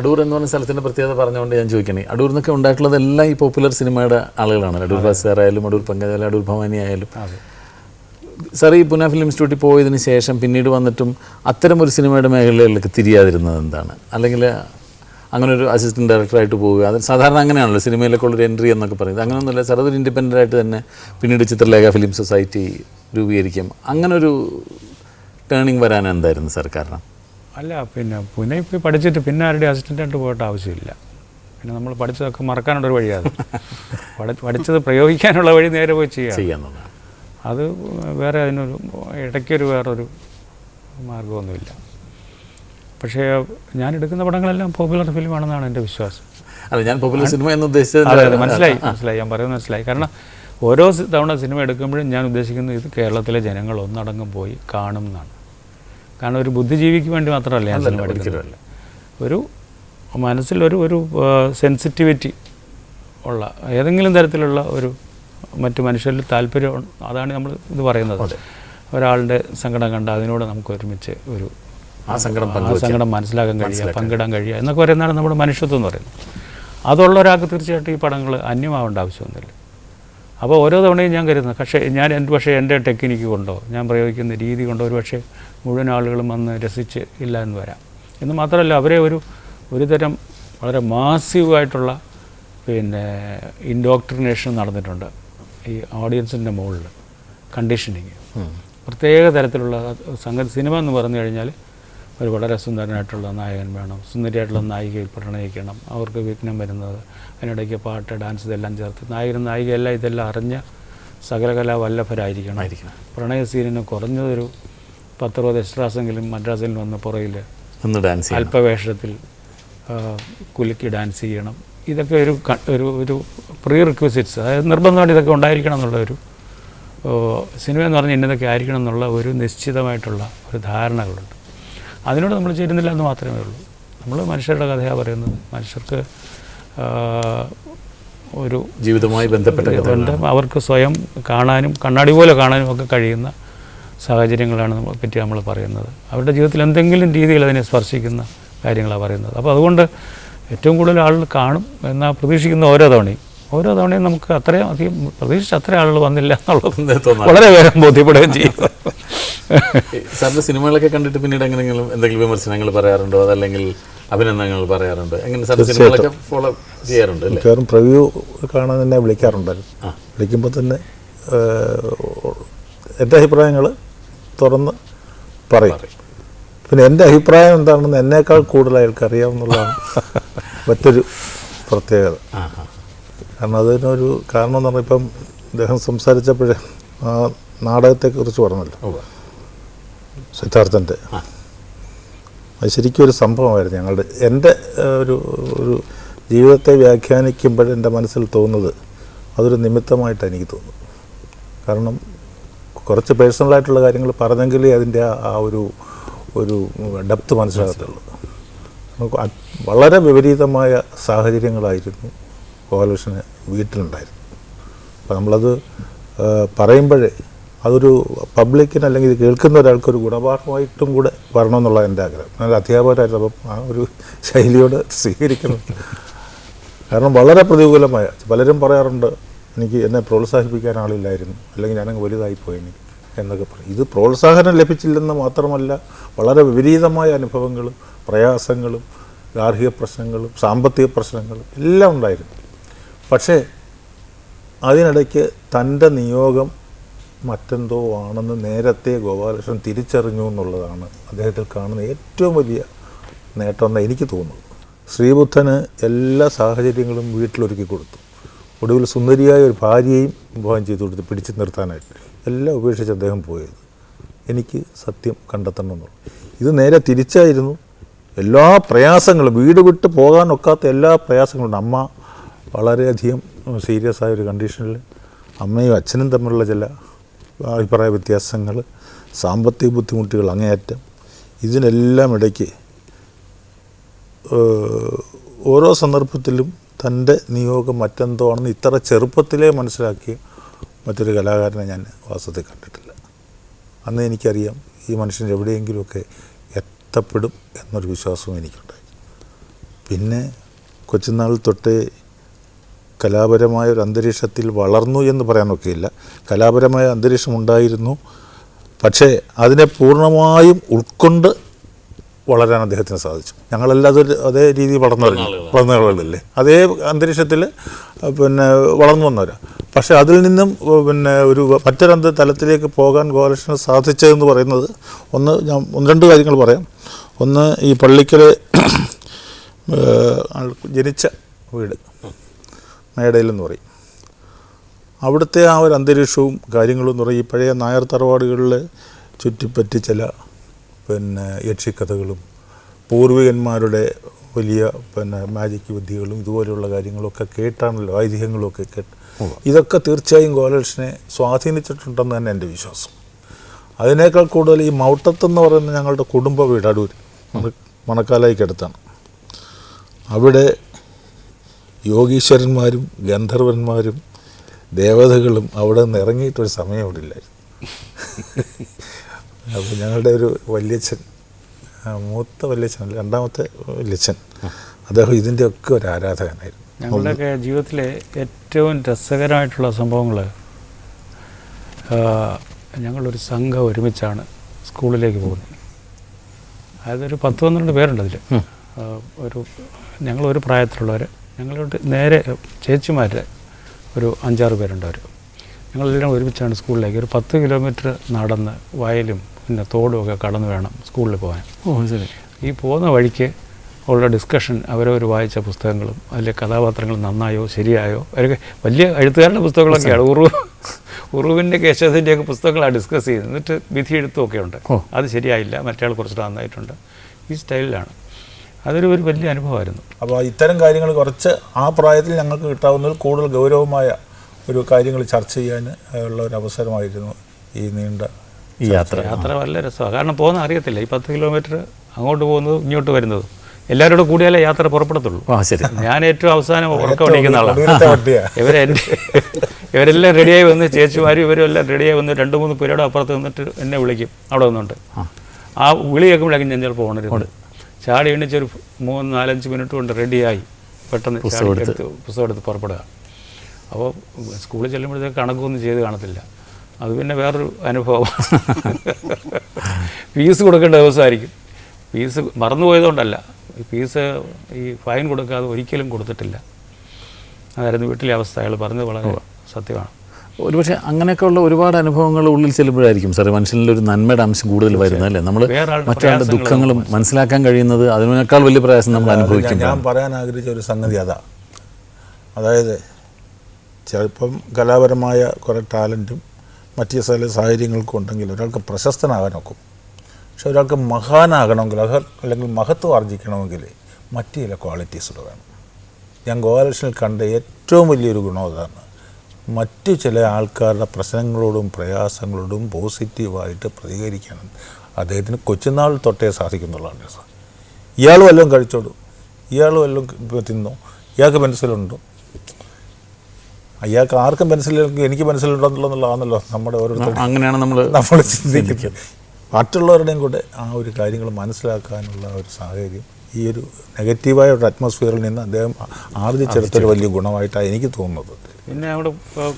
അടൂർ എന്ന് പറഞ്ഞ സ്ഥലത്തിന്റെ പ്രത്യേകത പറഞ്ഞുകൊണ്ട് ഞാൻ ചോദിക്കണേ. അടൂർ എന്നൊക്കെ ഉണ്ടായിട്ടുള്ളതെല്ലാം ഈ പോപ്പുലർ സിനിമയുടെ ആളുകളാണ്. അടൂർ ആയാലും അടൂർ പങ്കജാലും അടൂർ ഭവാനി ആയാലും സാർ ഈ പുന ഫിലിം ഇൻസ്റ്റിറ്റ്യൂട്ടിൽ പോയതിന് ശേഷം പിന്നീട് വന്നിട്ടും അത്തരം ഒരു സിനിമയുടെ മേഖലകളിലേക്ക് തിരിയാതിരുന്നത് എന്താണ്? അല്ലെങ്കിൽ അങ്ങനെ ഒരു അസിസ്റ്റന്റ് ഡയറക്ടറായിട്ട് പോവുക അത് സാധാരണ അങ്ങനെയാണല്ലോ സിനിമയിലേക്കുള്ള ഒരു എൻട്രി എന്നൊക്കെ പറയുന്നത്. അങ്ങനെയൊന്നുമില്ല സാർ അതൊരു ഇൻഡിപെൻഡന്റ് ആയിട്ട് തന്നെ പിന്നീട് ചിത്രലേഖ ഫിലിം സൊസൈറ്റി രൂപീകരിക്കും. അങ്ങനെ ഒരു ടേണിങ് വരാൻ എന്തായിരുന്നു സാർ കാരണം? അല്ല പിന്നെ പുനെ പോയി പഠിച്ചിട്ട് പിന്നെ ആരുടെ അസിസ്റ്റന്റായിട്ട് പോയിട്ട് ആവശ്യമില്ല. പിന്നെ നമ്മൾ പഠിച്ചതൊക്കെ മറക്കാനുള്ളൊരു വഴിയാണ് പഠി പഠിച്ചത് പ്രയോഗിക്കാനുള്ള വഴി നേരെ പോയി ചെയ്യാം. അത് വേറെ അതിനൊരു ഇടയ്ക്കൊരു വേറൊരു മാർഗമൊന്നുമില്ല പക്ഷേ ഞാൻ എടുക്കുന്ന പടങ്ങളെല്ലാം പോപ്പുലർ ഫിലിമാണെന്നാണ് എന്റെ വിശ്വാസം. അല്ല ഞാൻ പോപ്പുലർ സിനിമ എന്ന് ഉദ്ദേശിച്ചത് മനസ്സിലായി മനസ്സിലായി ഞാൻ പറയുന്നത് മനസ്സിലായി. കാരണം ഓരോ തവണ സിനിമ എടുക്കുമ്പോഴും ഞാൻ ഉദ്ദേശിക്കുന്നത് ഇത് കേരളത്തിലെ ജനങ്ങൾ ഒന്നടങ്കം പോയി കാണും എന്നാണ്. കാരണം ഒരു ബുദ്ധിജീവിക്ക് വേണ്ടി മാത്രമല്ല ഞാൻ സിനിമ എടുക്കുന്നില്ല ഒരു മനസ്സിൽ ഒരു ഒരു സെൻസിറ്റിവിറ്റി ഉള്ള ഏതെങ്കിലും തരത്തിലുള്ള ഒരു മറ്റു മനുഷ്യരിൽ താല്പര്യം അതാണ് നമ്മൾ ഇത് പറയുന്നത്. ഒരാളുടെ സങ്കടം കണ്ട അതിനോട് നമുക്ക് ഒരുമിച്ച് ഒരു ആ സങ്കടം ആ സങ്കടം മനസ്സിലാക്കാൻ കഴിയുക പങ്കിടാൻ കഴിയുക എന്നൊക്കെ പറയുന്നതാണ് നമ്മുടെ മനുഷ്യത്വം എന്ന് പറയുന്നത്. അതുള്ള ഒരാൾക്ക് തീർച്ചയായിട്ടും ഈ പടങ്ങൾ അന്യമാവേണ്ട ആവശ്യമൊന്നുമില്ല. അപ്പോൾ ഓരോ തവണയും ഞാൻ കരുതുന്നത് പക്ഷേ ഞാൻ എന്റെ പക്ഷേ എന്റെ ടെക്നിക്ക് കൊണ്ടോ ഞാൻ പ്രയോഗിക്കുന്ന രീതി കൊണ്ടോ ഒരു പക്ഷേ മുഴുവൻ ആളുകളും വന്ന് രസിച്ച് ഇല്ല എന്ന് വരാം. എന്ന് മാത്രമല്ല അവരെ ഒരു ഒരു തരം വളരെ മാസീവായിട്ടുള്ള പിന്നെ ഇൻഡോക്ട്രിനേഷൻ നടന്നിട്ടുണ്ട്. ഈ ഓഡിയൻസിന്റെ മുകളിൽ കണ്ടീഷനിങ്. പ്രത്യേക തരത്തിലുള്ള സംഗതി സിനിമ എന്ന് പറഞ്ഞു കഴിഞ്ഞാൽ ഒരു വളരെ സുന്ദരനായിട്ടുള്ള നായകൻ വേണം. സുന്ദരിയായിട്ടുള്ള നായികയിൽ പ്രണയിക്കണം. അവർക്ക് വിഘ്നം വരുന്നത്. അതിനിടയ്ക്ക് പാട്ട് ഡാൻസ് ഇതെല്ലാം ചേർത്ത് നായകനും നായികയെല്ലാം ഇതെല്ലാം അറിഞ്ഞ സകലകലാ വല്ലഭരായിരിക്കണം. ആയിരിക്കണം. പ്രണയ സീനിന് കുറഞ്ഞതൊരു പത്തറുപത് എക്സ്ട്രാസെങ്കിലും മദ്രാസിൽ വന്ന പുറയിൽ ഡാൻസ് അല്പവേഷത്തിൽ കുലുക്കി ഡാൻസ് ചെയ്യണം. ഇതൊക്കെ ഒരു ഒരു ഒരു പ്രീ റിക്വസിറ്റ്സ് അതായത് നിർബന്ധമായിട്ട് ഇതൊക്കെ ഉണ്ടായിരിക്കണം എന്നുള്ള ഒരു സിനിമ എന്ന് പറഞ്ഞാൽ ഇന്നതൊക്കെ ആയിരിക്കണം എന്നുള്ള ഒരു നിശ്ചിതമായിട്ടുള്ള ഒരു ധാരണകളുണ്ട്. അതിനോട് നമ്മൾ ചേരുന്നില്ല എന്ന് മാത്രമേ ഉള്ളൂ. നമ്മൾ മനുഷ്യരുടെ കഥയാണ് പറയുന്നത്. മനുഷ്യർക്ക് ഒരു ജീവിതവുമായി ബന്ധപ്പെട്ട അവർക്ക് സ്വയം കാണാനും കണ്ണാടി പോലെ കാണാനും ഒക്കെ കഴിയുന്ന സാഹചര്യങ്ങളാണ് നമ്മളെ പറ്റി നമ്മൾ പറയുന്നത്. അവരുടെ ജീവിതത്തിൽ എന്തെങ്കിലും രീതിയിൽ അതിനെ സ്പർശിക്കുന്ന കാര്യങ്ങളാണ് പറയുന്നത്. അപ്പോൾ അതുകൊണ്ട് ഏറ്റവും കൂടുതൽ ആളുകൾ കാണും എന്നാൽ പ്രതീക്ഷിക്കുന്ന ഓരോ തവണയും. ഓരോ തവണയും നമുക്ക് അത്രയും അധികം പ്രതീക്ഷിച്ച അത്ര ആളുകൾ വന്നില്ല എന്നുള്ളത് വളരെ വേഗം ബോധ്യപ്പെടുകയും ചെയ്യും. സാറിന്റെ സിനിമകളൊക്കെ കണ്ടിട്ട് പിന്നീട് എങ്ങനെയെങ്കിലും എന്തെങ്കിലും വിമർശനങ്ങൾ പറയാറുണ്ടോ? അതല്ലെങ്കിൽ അഭിനന്ദനങ്ങൾ പറയാറുണ്ടോ? എങ്ങനെ സാറിന്റെ സിനിമകളൊക്കെ ഫോളോ ചെയ്യാറുണ്ട് മിക്കവാറും പ്രിവ്യൂ കാണാൻ തന്നെ വിളിക്കാറുണ്ടായിരുന്നു. വിളിക്കുമ്പോൾ തന്നെ എന്റെ അഭിപ്രായങ്ങൾ തുറന്ന് പറയും. പിന്നെ എന്റെ അഭിപ്രായം എന്താണെന്ന് എന്നേക്കാൾ കൂടുതൽ അയാൾക്ക് അറിയാമെന്നുള്ളതാണ് മറ്റൊരു പ്രത്യേകത. കാരണം അതിനൊരു കാരണം എന്ന് പറഞ്ഞാൽ ഇപ്പം അദ്ദേഹം സംസാരിച്ചപ്പോഴേ നാടകത്തെക്കുറിച്ച് പറഞ്ഞല്ലോ. സിദ്ധാർത്ഥന്റെ. അത് ശരിക്കും ഒരു സംഭവമായിരുന്നു ഞങ്ങളുടെ എന്റെ ഒരു ഒരു ജീവിതത്തെ വ്യാഖ്യാനിക്കുമ്പോൾ എന്റെ മനസ്സിൽ തോന്നുന്നത് അതൊരു നിമിത്തമായിട്ടാണ് എനിക്ക് തോന്നുന്നത്. കാരണം കുറച്ച് പേഴ്സണലായിട്ടുള്ള കാര്യങ്ങൾ പറഞ്ഞെങ്കിലേ അതിന്റെ ആ- ഒരു ഒരു ഡെപ്ത് മനസ്സിലാകത്തുള്ളൂ. വളരെ വിപരീതമായ സാഹചര്യങ്ങളായിരുന്നു ഗോപാലകൃഷ്ണന് വീട്ടിലുണ്ടായിരുന്നു അപ്പോൾ നമ്മളത് പറയുമ്പോഴേ അതൊരു പബ്ലിക്കിന് അല്ലെങ്കിൽ ഇത് കേൾക്കുന്ന ഒരാൾക്കൊരു ഗുണപാഠമായിട്ടും കൂടെ വരണമെന്നുള്ള എന്റെ ആഗ്രഹം. നല്ല അധ്യാപകരായിരുന്നു. അപ്പം ആ ഒരു ശൈലിയോട് സ്വീകരിക്കണം. കാരണം വളരെ പ്രതികൂലമായ പലരും പറയാറുണ്ട് എനിക്ക് എന്നെ പ്രോത്സാഹിപ്പിക്കാൻ ആളില്ലായിരുന്നു അല്ലെങ്കിൽ ഞാനങ്ങ് വലുതായിപ്പോയി എനിക്ക് എന്നൊക്കെ പറയും. ഇത് പ്രോത്സാഹനം ലഭിച്ചില്ലെന്ന് മാത്രമല്ല വളരെ വിപരീതമായ അനുഭവങ്ങളും പ്രയാസങ്ങളും ഗാർഹിക പ്രശ്നങ്ങളും സാമ്പത്തിക പ്രശ്നങ്ങളും എല്ലാം ഉണ്ടായിരുന്നു. പക്ഷേ അതിനിടയ്ക്ക് തന്റെ നിയോഗം മറ്റെന്തോ ആണെന്ന് നേരത്തെ ഗോപാലകൃഷ്ണൻ തിരിച്ചറിഞ്ഞു എന്നുള്ളതാണ് അദ്ദേഹത്തിൽ കാണുന്ന ഏറ്റവും വലിയ നേട്ടമെന്ന് എനിക്ക് തോന്നുന്നു ശ്രീബുദ്ധന് എല്ലാ സാഹചര്യങ്ങളും വീട്ടിലൊരുക്കി കൊടുത്തു. ഒടുവിൽ സുന്ദരിയായ ഒരു ഭാര്യയും വിവാഹം ചെയ്തു കൊടുത്ത് പിടിച്ചു നിർത്താനായിട്ട് എല്ലാം ഉപേക്ഷിച്ച് അദ്ദേഹം പോയത്. എനിക്ക് സത്യം കണ്ടെത്തണം എന്നുള്ളു ഇത് നേരെ തിരിച്ചായിരുന്നു. എല്ലാ പ്രയാസങ്ങളും വീട് വിട്ട് പോകാനൊക്കാത്ത എല്ലാ പ്രയാസങ്ങളും അമ്മ വളരെയധികം സീരിയസ് ആയ ഒരു കണ്ടീഷനിൽ അമ്മയും അച്ഛനും തമ്മിലുള്ള ചില അഭിപ്രായ വ്യത്യാസങ്ങൾ സാമ്പത്തിക ബുദ്ധിമുട്ടുകൾ അങ്ങേയറ്റം. ഇതിനെല്ലാം ഇടയ്ക്ക് ഓരോ സന്ദർഭത്തിലും തന്റെ നിയോഗം മറ്റെന്തോ ആണെന്ന് ഇത്ര ചെറുപ്പത്തിലേ മനസ്സിലാക്കിയ മറ്റൊരു കലാകാരനെ ഞാൻ വാസ്തവത്തിൽ കണ്ടിട്ടില്ല. അന്ന് എനിക്കറിയാം ഈ മനുഷ്യൻ എവിടെയെങ്കിലുമൊക്കെ എത്തപ്പെടും എന്നൊരു വിശ്വാസവും എനിക്കുണ്ടായി. പിന്നെ കൊച്ചുനാൾ തൊട്ടേ കലാപരമായ ഒരു അന്തരീക്ഷത്തിൽ വളർന്നു എന്ന് പറയാനൊക്കെയില്ല. കലാപരമായ അന്തരീക്ഷം ഉണ്ടായിരുന്നു. പക്ഷേ അതിനെ പൂർണമായും ഉൾക്കൊണ്ട് വളരാൻ അദ്ദേഹത്തിന് സാധിച്ചു. ഞങ്ങളെല്ലാം അതൊരു അതേ രീതിയിൽ വളർന്നവരല്ലേ വളർന്ന ആളുകളല്ലേ അതേ അന്തരീക്ഷത്തിൽ പിന്നെ വളർന്നു വന്നവരാണ് പക്ഷേ അതിൽ നിന്നും പിന്നെ ഒരു മറ്റൊരന്ത തലത്തിലേക്ക് പോകാൻ ഗോപാലകൃഷ്ണന് സാധിച്ചതെന്ന് പറയുന്നത് ഒന്ന് ഞാൻ ഒന്ന് രണ്ട് കാര്യങ്ങൾ പറയാം. ഒന്ന് ഈ പള്ളിക്കൽ ജനിച്ച വീട്. മേടയിലെന്ന് പറയും. അവിടുത്തെ ആ ഒരു അന്തരീക്ഷവും കാര്യങ്ങളും എന്ന് പറയും. ഈ പഴയ നായർ തറവാടുകളിൽ ചുറ്റിപ്പറ്റി ചില പിന്നെ യക്ഷിക്കഥകളും പൂർവികന്മാരുടെ വലിയ പിന്നെ മാജിക് വിദ്യകളും ഇതുപോലെയുള്ള കാര്യങ്ങളൊക്കെ കേട്ടാണല്ലോ ഐതിഹ്യങ്ങളൊക്കെ കേട്ട്. ഇതൊക്കെ തീർച്ചയായും ഗോലക്ഷനെ സ്വാധീനിച്ചിട്ടുണ്ടെന്ന് തന്നെ എന്റെ വിശ്വാസം. അതിനേക്കാൾ കൂടുതൽ ഈ മൗട്ടത്ത് എന്ന് പറയുന്ന ഞങ്ങളുടെ കുടുംബ വീട് അടൂർ മണക്കാലായിക്കടുത്താണ്. അവിടെ യോഗീശ്വരന്മാരും ഗന്ധർവന്മാരും ദേവതകളും അവിടെ നിന്ന് ഇറങ്ങിയിട്ടൊരു സമയം അവിടെ ഇല്ലായിരുന്നു. അപ്പോൾ ഞങ്ങളുടെ ഒരു വല്യച്ഛൻ മൂത്ത വല്യച്ഛൻ രണ്ടാമത്തെ വല്യച്ഛൻ അദ്ദേഹം ഇതിന്റെയൊക്കെ ഒരു ആരാധകനായിരുന്നു. ഞങ്ങളുടെയൊക്കെ ജീവിതത്തിലെ ഏറ്റവും രസകരമായിട്ടുള്ള സംഭവങ്ങൾ ഞങ്ങളൊരു സംഘം ഒരുമിച്ചാണ് സ്കൂളിലേക്ക് പോകുന്നത്. അതായത് ഒരു പത്ത് പന്ത്രണ്ട് പേരുണ്ട് അതിൽ ഒരു ഞങ്ങളൊരു പ്രായത്തിലുള്ളവർ ഞങ്ങളോട് നേരെ ചേച്ചിമാരുടെ ഒരു അഞ്ചാറ് പേരുണ്ട് അവർ ഞങ്ങളെല്ലാം ഒരുമിച്ചാണ് സ്കൂളിലേക്ക്. ഒരു പത്ത് കിലോമീറ്റർ നടന്ന് വയലും പിന്നെ തോടും ഒക്കെ കടന്ന് വേണം സ്കൂളിൽ പോകാൻ. ഓ ശരി. ഈ പോകുന്ന വഴിക്ക് ഉള്ള ഡിസ്കഷൻ അവരവർ വായിച്ച പുസ്തകങ്ങളും അതിലെ കഥാപാത്രങ്ങൾ നന്നായോ ശരിയായോ? അവരൊക്കെ വലിയ എഴുത്തുകാരുടെ പുസ്തകങ്ങളൊക്കെയാണ് ഉറു ഉറുവിന്റെ കേശവത്തിന്റെയൊക്കെ പുസ്തകങ്ങളാണ് ഡിസ്കസ് ചെയ്യുന്നത് എന്നിട്ട് വിധി എഴുത്തുമൊക്കെ ഉണ്ട്. അത് ശരിയായില്ല. മറ്റേ കുറച്ച് നന്നായിട്ടുണ്ട്. ഈ സ്റ്റൈലിലാണ് അതൊരു ഒരു വലിയ അനുഭവമായിരുന്നു. അപ്പോൾ ഇത്തരം കാര്യങ്ങൾ കുറച്ച് ആ പ്രായത്തിൽ ഞങ്ങൾക്ക് കിട്ടാവുന്നതിൽ കൂടുതൽ ഗൗരവമായ ഒരു കാര്യങ്ങൾ ചർച്ച ചെയ്യാൻ ഉള്ള ഒരു അവസരമായിരുന്നു ഈ നീണ്ട ഈ യാത്ര. യാത്ര നല്ല രസമാണ്. കാരണം പോകുന്ന അറിയത്തില്ല. ഈ പത്ത് കിലോമീറ്റർ അങ്ങോട്ട് പോകുന്നത് ഇങ്ങോട്ട് വരുന്നത്. എല്ലാവരും കൂടെ കൂടിയാലേ യാത്ര പുറപ്പെടത്തുള്ളൂ. ആ ശരി. ഞാൻ ഏറ്റവും അവസാനം ഉറക്കം എണീക്കുന്ന ആളാണ് ഇവരെ. ഇവരെല്ലാം റെഡിയായി വന്ന് ചേച്ചിമാരും ഇവരും എല്ലാം റെഡിയായി വന്ന് രണ്ട് മൂന്ന് പേരുടെ അപ്പുറത്ത് നിന്നിട്ട് എന്നെ വിളിക്കും. അവിടെ വന്നുണ്ട് ആ. വിളി കേൾക്കുമ്പോഴേക്കും ഞാൻ ചിലപ്പോൾ ഉണരുന്നത് ചാടി എണ്ണിച്ചൊരു മൂന്ന് നാലഞ്ച് മിനിറ്റ് കൊണ്ട് റെഡിയായി. പെട്ടെന്ന് ചാടി എടുത്ത്. പുസ്തകം എടുത്ത് പുറപ്പെടുക. അപ്പോൾ സ്കൂളിൽ ചെല്ലുമ്പോഴത്തേക്ക് കണക്കൊന്നും ചെയ്ത് കാണത്തില്ല. അത് പിന്നെ വേറൊരു അനുഭവം. ഫീസ് കൊടുക്കേണ്ട ദിവസമായിരിക്കും. ഫീസ് മറന്നുപോയതുകൊണ്ടല്ല ഫീസ് ഈ ഫൈൻ കൊടുക്കാതെ ഒരിക്കലും കൊടുത്തിട്ടില്ല. അതായിരുന്നു വീട്ടിലെ അവസ്ഥ. അയാൾ പറഞ്ഞത് വളരെ സത്യമാണ്. ഒരുപക്ഷെ അങ്ങനെയൊക്കെയുള്ള ഒരുപാട് അനുഭവങ്ങൾ ഉള്ളിൽ ചെല്ലുമ്പോഴായിരിക്കും സാറേ. മനുഷ്യനിൽ ഒരു നന്മയുടെ അംശം കൂടുതൽ വരുന്നത് അല്ലേ? നമ്മൾ മറ്റൊരാളുടെ ദുഃഖങ്ങളും മനസ്സിലാക്കാൻ കഴിയുന്നത് അതിനേക്കാൾ വലിയ പ്രയാസം നമ്മൾ അനുഭവിക്കും ഞാൻ പറയാൻ ആഗ്രഹിച്ച ഒരു സംഗതി അതാ. അതായത് ചിലപ്പം കലാപരമായ കുറേ ടാലന്റും മറ്റ് ചില സാഹചര്യങ്ങൾക്കും ഉണ്ടെങ്കിൽ ഒരാൾക്ക് പ്രശസ്തനാകാനൊക്കും. പക്ഷെ ഒരാൾക്ക് മഹാനാകണമെങ്കിൽ അല്ലെങ്കിൽ മഹത്വം ആർജിക്കണമെങ്കിൽ മറ്റു ചില ക്വാളിറ്റീസ് കൂടെ വേണം. ഞാൻ ഗോപാലകൃഷ്ണനിൽ കണ്ട ഏറ്റവും വലിയൊരു ഗുണം അതാണ് മറ്റു ചില ആൾക്കാരുടെ പ്രശ്നങ്ങളോടും പ്രയാസങ്ങളോടും പോസിറ്റീവായിട്ട് പ്രതികരിക്കണം. അദ്ദേഹത്തിന് കൊച്ചുനാൾ തൊട്ടേ സാധിക്കുന്നുള്ളതാണ് സാർ. ഇയാൾ വല്ലതും കഴിച്ചോളൂ. ഇയാൾ വല്ലതും തിന്നോ? ഇയാൾക്ക് പെൻസിലുണ്ടോ? അയാൾക്ക് ആർക്കും പെൻസിലെങ്കിൽ എനിക്ക് മനസ്സിലുണ്ടോ എന്നുള്ളതാണല്ലോ നമ്മുടെ ഓരോരുത്തരും അങ്ങനെയാണ് നമ്മൾ നമ്മൾ ചിന്തിക്കുന്നത്. മറ്റുള്ളവരുടെയും കൂടെ ആ ഒരു കാര്യങ്ങൾ മനസ്സിലാക്കാനുള്ള ഒരു സാഹചര്യം ഈ ഒരു നെഗറ്റീവായ ഒരു അറ്റ്മോസ്ഫിയറിൽ നിന്ന് അദ്ദേഹം ആർജിച്ചെടുത്തൊരു വലിയ ഗുണമായിട്ടാണ് എനിക്ക് തോന്നുന്നത്. പിന്നെ നമ്മുടെ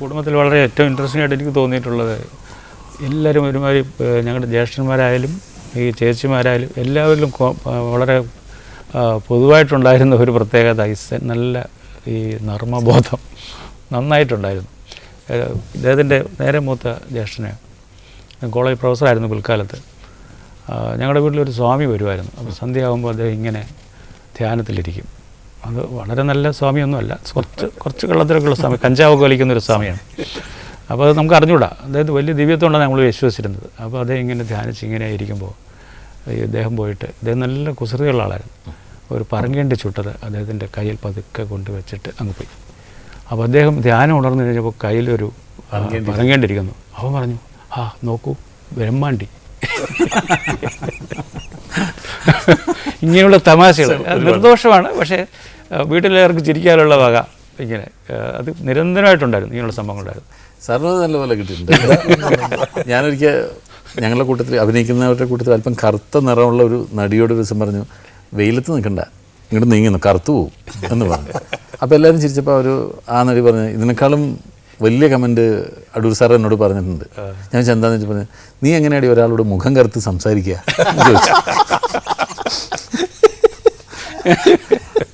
കുടുംബത്തിൽ വളരെ ഏറ്റവും ഇൻട്രസ്റ്റിംഗ് ആയിട്ട് എനിക്ക് തോന്നിയിട്ടുള്ളത് എല്ലാവരും ഒരുമാതിരി ഞങ്ങളുടെ ജ്യേഷ്ഠന്മാരായാലും ഈ ചേച്ചിമാരായാലും എല്ലാവരിലും വളരെ പൊതുവായിട്ടുണ്ടായിരുന്ന ഒരു പ്രത്യേകത ഈ നല്ല ഈ നർമ്മബോധം നന്നായിട്ടുണ്ടായിരുന്നു. ഇദ്ദേഹത്തിന്റെ നേരെ മൂത്ത ജ്യേഷ്ഠനെ കോളേജ് പ്രൊഫസറായിരുന്നു പിൽക്കാലത്ത്. ഞങ്ങളുടെ വീട്ടിലൊരു സ്വാമി വരുമായിരുന്നു അപ്പോൾ സന്ധ്യയാകുമ്പോൾ അദ്ദേഹം ഇങ്ങനെ ധ്യാനത്തിലിരിക്കും. അത് വളരെ നല്ല സ്വാമിയൊന്നുമല്ല. കുറച്ച് കുറച്ച് കള്ളത്തിലൊക്കെയുള്ള സ്വാമി. കഞ്ചാവ് വലിക്കുന്ന ഒരു സ്വാമിയാണ്. അപ്പോൾ അത് നമുക്ക് അറിഞ്ഞുകൂടാ അതായത് വലിയ ദിവ്യത്തോണ്ടാണ് നമ്മൾ വിശ്വസിച്ചിരുന്നത്. അപ്പോൾ അദ്ദേഹം ഇങ്ങനെ ധ്യാനിച്ച് ഇങ്ങനെ ഇരിക്കുമ്പോൾ ഈ അദ്ദേഹം പോയിട്ട് അദ്ദേഹം നല്ല കുസൃതിയുള്ള ആളായിരുന്നു. ഒരു പറങ്കേണ്ടി ചുട്ടത് അദ്ദേഹത്തിന്റെ കയ്യിൽ പതുക്കെ കൊണ്ടുവച്ചിട്ട് അങ്ങ് പോയി. അപ്പോൾ അദ്ദേഹം ധ്യാനം ഉണർന്നു കഴിഞ്ഞപ്പോൾ കയ്യിലൊരു പറങ്ങേണ്ടിരിക്കുന്നു പറങ്കേണ്ടിരിക്കുന്നു. അവൻ പറഞ്ഞു ആ നോക്കൂ ബ്രഹ്മാണ്ടി. ഇങ്ങനെയുള്ള തമാശകൾ നിർദ്ദോഷമാണ് നിർദോഷമാണ്. പക്ഷേ ആ, വീട്ടിലെല്ലാവർക്കും ചിരിക്കാനുള്ള വക ഇങ്ങനെ അത് നിരന്തരമായിട്ടുണ്ടായിരുന്നു ഇങ്ങനെയുള്ള സംഭവങ്ങളുണ്ടായിരുന്നു. സാറിന് നല്ല പോലെ കിട്ടിയിട്ടുണ്ട്. ഞാനൊരിക്കൽ ഞങ്ങളുടെ കൂട്ടത്തിൽ അഭിനയിക്കുന്നവരുടെ കൂട്ടത്തിൽ അല്പം കറുത്ത നിറമുള്ള ഒരു നടിയോട് ഒരു ദിവസം പറഞ്ഞു വെയിലത്ത് നിൽക്കണ്ട ഇങ്ങോട്ട് നീങ്ങുന്നു കറുത്തു പോവും എന്ന് പറഞ്ഞു. അപ്പോൾ എല്ലാവരും ചിരിച്ചപ്പോൾ ഒരു ആ നടി പറഞ്ഞു ഇതിനേക്കാളും വലിയ കമന്റ് അടൂർ സാർ എന്നോട് പറഞ്ഞിട്ടുണ്ട്. ഞാൻ ചെന്താന്ന് എന്താണെന്ന് വെച്ചാൽ പറഞ്ഞു നീ എങ്ങനെയാണ് ഒരാളോട് മുഖം കറുത്ത് സംസാരിക്കുക ചോദിച്ചു.